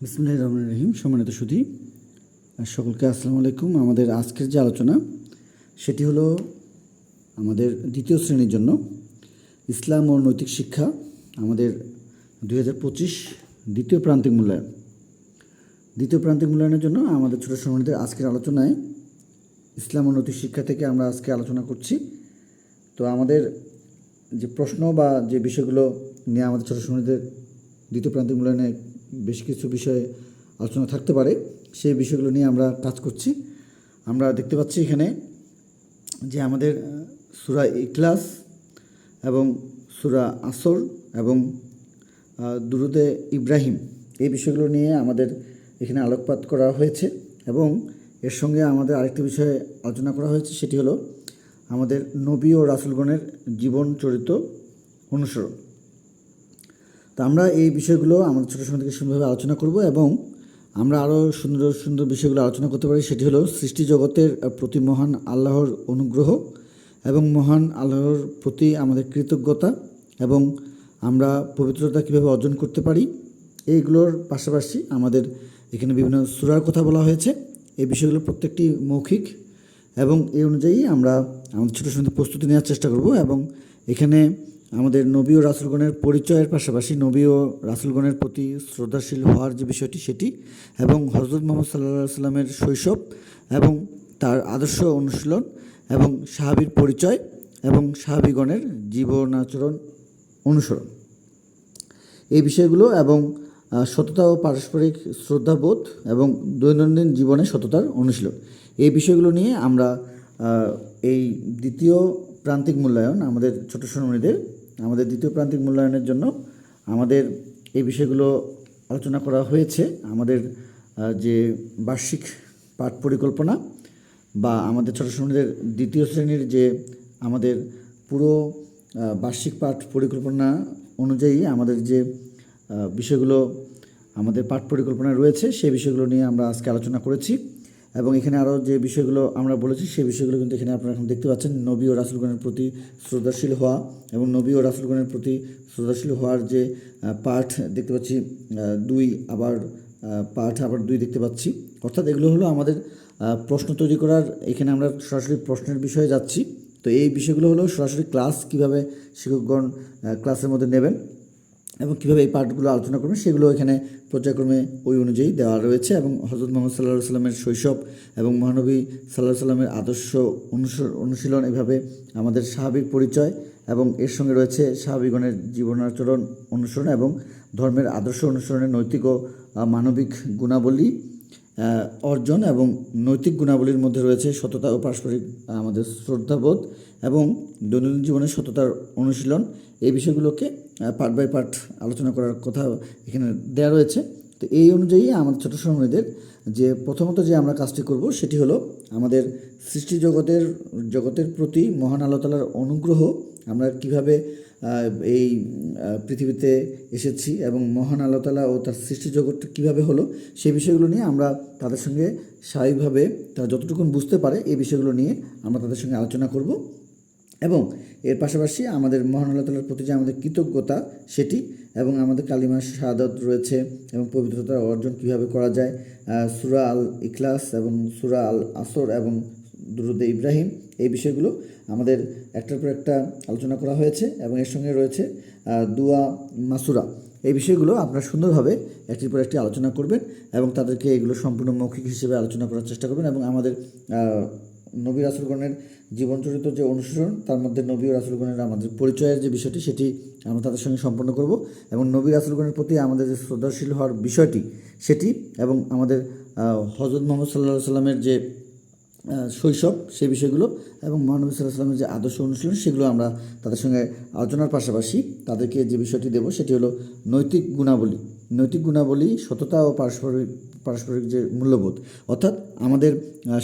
বিসমুল্লাহ রহমান রহিম। সম্মানিত সুধী সকলকে আসসালামু আলাইকুম। আমাদের আজকের যে আলোচনা, সেটি হলো আমাদের দ্বিতীয় শ্রেণির জন্য ইসলাম ও নৈতিক শিক্ষা, আমাদের দুই হাজার পঁচিশ দ্বিতীয় প্রান্তিক মূল্যায়ন। দ্বিতীয় প্রান্তিক মূল্যায়নের জন্য আমাদের ছোটো সম্মানিতের আজকের আলোচনায় ইসলাম ও নৈতিক শিক্ষা থেকে আমরা আজকে আলোচনা করছি। তো আমাদের যে প্রশ্ন বা যে বিষয়গুলো নিয়ে আমাদের ছোটো সম্মানিতের দ্বিতীয় প্রান্তিক মূল্যায়নে বেশ কিছু বিষয়ে আলোচনা থাকতে পারে, সেই বিষয়গুলো নিয়ে আমরা কাজ করছি। আমরা দেখতে পাচ্ছি এখানে যে আমাদের সুরা ইখলাস এবং সুরা আসর এবং দুরুদে ইব্রাহিম এই বিষয়গুলো নিয়ে আমাদের এখানে আলোকপাত করা হয়েছে এবং এর সঙ্গে আমাদের আরেকটি বিষয়ে আলোচনা করা হয়েছে, সেটি হলো আমাদের নবী ও রাসুলগণের জীবন চরিত্র অনুসরণ। তো আমরা এই বিষয়গুলো আমাদের ছোটো সময় থেকে সুন্দরভাবে আলোচনা করব এবং আমরা আরও সুন্দর সুন্দর বিষয়গুলো আলোচনা করতে পারি। সেটি হলো সৃষ্টি জগতের প্রতি মহান আল্লাহর অনুগ্রহ এবং মহান আল্লাহর প্রতি আমাদের কৃতজ্ঞতা এবং আমরা পবিত্রতা কীভাবে অর্জন করতে পারি, এইগুলোর পাশাপাশি আমাদের এখানে বিভিন্ন সুরার কথা বলা হয়েছে। এই বিষয়গুলো প্রত্যেকটি মৌখিক এবং এই অনুযায়ী আমরা আমাদের ছোটো সময় প্রস্তুতি নেওয়ার চেষ্টা করব এবং এখানে আমাদের নবী ও রাসুলগণের পরিচয়ের পাশাপাশি নবী ও রাসুলগণের প্রতি শ্রদ্ধাশীল হওয়ার যে বিষয়টি সেটি এবং হজরত মোহাম্মদ সাল্লাহ সাল্লামের শৈশব এবং তার আদর্শ অনুশীলন এবং সাহাবির পরিচয় এবং সাহাবিগণের জীবনাচরণ অনুসরণ। এই বিষয়গুলো এবং সততা ও পারস্পরিক শ্রদ্ধাবোধ এবং দৈনন্দিন জীবনে সততার অনুশীলন। এই বিষয়গুলো নিয়ে আমরা এই দ্বিতীয় প্রান্তিক মূল্যায়ন আমাদের ছোট সোনামণিদের আমাদের দ্বিতীয় প্রান্তিক মূল্যায়নের জন্য আমাদের এই বিষয়গুলো আলোচনা করা হয়েছে। আমাদের যে বার্ষিক পাঠ পরিকল্পনা বা আমাদের ছোট সোনামণিদের দ্বিতীয় শ্রেণির যে আমাদের পুরো বার্ষিক পাঠ পরিকল্পনা অনুযায়ী আমাদের যে বিষয়গুলো আমাদের পাঠ পরিকল্পনা রয়েছে, সেই বিষয়গুলো নিয়ে আমরা আজকে আলোচনা করেছি। এবং এখানে আরও যে বিষয়গুলো আমরা বলেছি, সেই বিষয়গুলো কিন্তু এখানে আপনারা এখন দেখতে পাচ্ছেন। নবী ও রাসুলগণের প্রতি শ্রদ্ধাশীল হওয়া এবং নবী ও রাসুলগণের প্রতি শ্রদ্ধাশীল হওয়ার যে পাঠ দেখতে পাচ্ছি দুই আবার পাঠ আবার দুই দেখতে পাচ্ছি। অর্থাৎ এগুলো হলো আমাদের প্রশ্ন তৈরি করার, এখানে আমরা সরাসরি প্রশ্নের বিষয়ে যাচ্ছি। তো এই বিষয়গুলো হলো সরাসরি ক্লাস কীভাবে শিক্ষকগণ ক্লাসের মধ্যে নেবেন। এবং কীভাবে এই পার্টগুলো আলোচনা করবেন সেগুলো এখানে পর্যায়ক্রমে ওই অনুযায়ী দেওয়া রয়েছে এবং হজরত মোহাম্মদ সাল্লাহ সাল্লামের শৈশব এবং মহানবী সাল্লাহ সাল্লামের আদর্শ অনুশীলন এভাবে আমাদের স্বাভাবিক পরিচয় এবং এর সঙ্গে রয়েছে স্বাভাবিকগণের জীবনাচরণ অনুসরণ এবং ধর্মের আদর্শ অনুসরণের নৈতিক ও মানবিক গুণাবলী। অর্জন এবং নৈতিক গুণাবলীর মধ্যে রয়েছে সততা ও পারস্পরিক আমাদের শ্রদ্ধাবোধ এবং দৈনন্দিন জীবনে সততার অনুশীলন। এই বিষয়গুলোকে পার্ট বাই পার্ট আলোচনা করার কথা এখানে দেওয়া রয়েছে। তো এই অনুযায়ী আমাদের ছোটো সময়দের যে প্রথমত যে আমরা কাজটি করব সেটি হলো আমাদের সৃষ্টি জগতের জগতের প্রতি মহান আল্লাহ অনুগ্রহ, আমরা কীভাবে এই পৃথিবীতে এসেছি এবং মহান আল্লাহ তালা ও তার সৃষ্টি জগৎটা কীভাবে হলো সেই বিষয়গুলো নিয়ে আমরা তাদের সঙ্গে স্বাভাবিকভাবে, তারা যতটুকু বুঝতে পারে এই বিষয়গুলো নিয়ে আমরা তাদের সঙ্গে আলোচনা করব। এবং এর পাশাপাশি আমাদের মহান আল্লাহ তালার প্রতি যে আমাদের কৃতজ্ঞতা, সেটি এবং আমাদের কালিমা শাহাদত রয়েছে এবং পবিত্রতা অর্জন কীভাবে করা যায় সুরা আল ইখলাস এবং সুরা আল আসর এবং দুরুদে ইব্রাহিম এই বিষয়গুলো আমাদের একটার পর একটা আলোচনা করা হয়েছে এবং এর সঙ্গে রয়েছে দুয়া মাসুরা। এই বিষয়গুলো আপনারা সুন্দরভাবে একটির পর একটি আলোচনা করবেন এবং তাদেরকে এগুলো সম্পূর্ণ মৌখিক হিসেবে আলোচনা করার চেষ্টা করবেন এবং আমাদের নবী রাসুলগণের জীবন চরিত্র যে অনুসরণ, তার মধ্যে নবী রাসুলগণের আমাদের পরিচয়ের যে বিষয়টি, সেটি আমরা তাদের সঙ্গে সম্পন্ন করব। এবং নবী রাসুলগণের প্রতি আমাদের যে শ্রদ্ধাশীল হওয়ার বিষয়টি, সেটি এবং আমাদের হজরত মোহাম্মদ সাল্লাহ সাল্লামের যে শৈশব, সেই বিষয়গুলো এবং মহানবী সাল্লাহ সাল্লামের যে আদর্শ অনুশীলন, সেগুলো আমরা তাদের সঙ্গে আলোচনার পাশাপাশি তাদেরকে যে বিষয়টি দেব, সেটি হলো নৈতিক গুণাবলী। নৈতিক গুণাবলী সততা ও পারস্পরিক পারস্পরিক যে মূল্যবোধ। অর্থাৎ আমাদের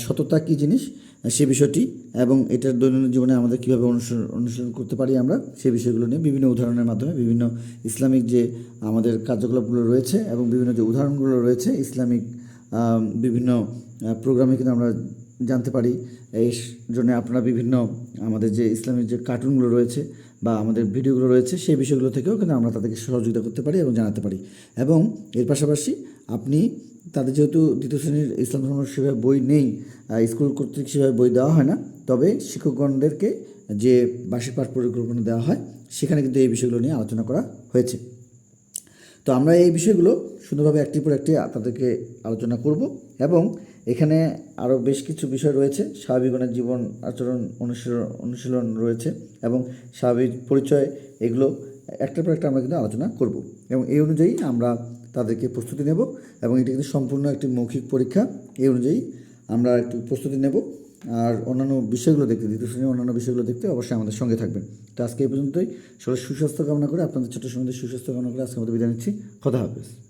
সততা কী জিনিস? সে বিষয়টি এবং এটার দৈনন্দিন জীবনে আমাদের কীভাবে অনুসরণ অনুসরণ করতে পারি আমরা সেই বিষয়গুলো নিয়ে বিভিন্ন উদাহরণের মাধ্যমে বিভিন্ন ইসলামিক যে আমাদের কার্যকলাপগুলো রয়েছে এবং বিভিন্ন যে উদাহরণগুলো রয়েছে, ইসলামিক বিভিন্ন প্রোগ্রামে কিন্তু আমরা জানতে পারি। এই জন্য আপনারা বিভিন্ন আমাদের যে ইসলামিক যে কার্টুনগুলো রয়েছে বা আমাদের ভিডিওগুলো রয়েছে, সেই বিষয়গুলো থেকেও কিন্তু আমরা তাদেরকে সহযোগিতা করতে পারি এবং জানাতে পারি। এবং এর পাশাপাশি আপনি তাদের যেহেতু দ্বিতীয় শ্রেণির ইসলাম ধর্ম সেভাবে বই নেই স্কুল কর্তৃক সেভাবে বই দেওয়া হয় না, তবে শিক্ষকগণদেরকে যে বার্ষিক পাঠ পরিকল্পনা দেওয়া হয়, সেখানে কিন্তু এই বিষয়গুলো নিয়ে আলোচনা করা হয়েছে। তো আমরা এই বিষয়গুলো সুন্দরভাবে একটির পর একটি তাদেরকে আলোচনা করব এবং এখানে আরও বেশ কিছু বিষয় রয়েছে, স্বাভাবিক অনেক জীবন আচরণ অনুশীলন অনুশীলন রয়েছে এবং স্বাভাবিক পরিচয়, এগুলো একটার পর একটা আমরা কিন্তু আলোচনা করব। এবং এই অনুযায়ী আমরা তাদেরকে প্রস্তুতি নেব এবং এটি কিন্তু সম্পূর্ণ একটি মৌখিক পরীক্ষা। এই অনুযায়ী আমরা একটু প্রস্তুতি নেব। আর অন্যান্য বিষয়গুলো দেখতে, দ্বিতীয় শ্রেণির অন্যান্য বিষয়গুলো দেখতে অবশ্যই আমাদের সঙ্গে থাকবেন। তো আজকে এই পর্যন্তই। সবাই সুস্বাস্থ্য কামনা করে আপনাদের ছোট সঙ্গে সুস্বাস্থ্য কামনা করে আজকে আমাদের বিদায় নিচ্ছি। কথা হাফেজ।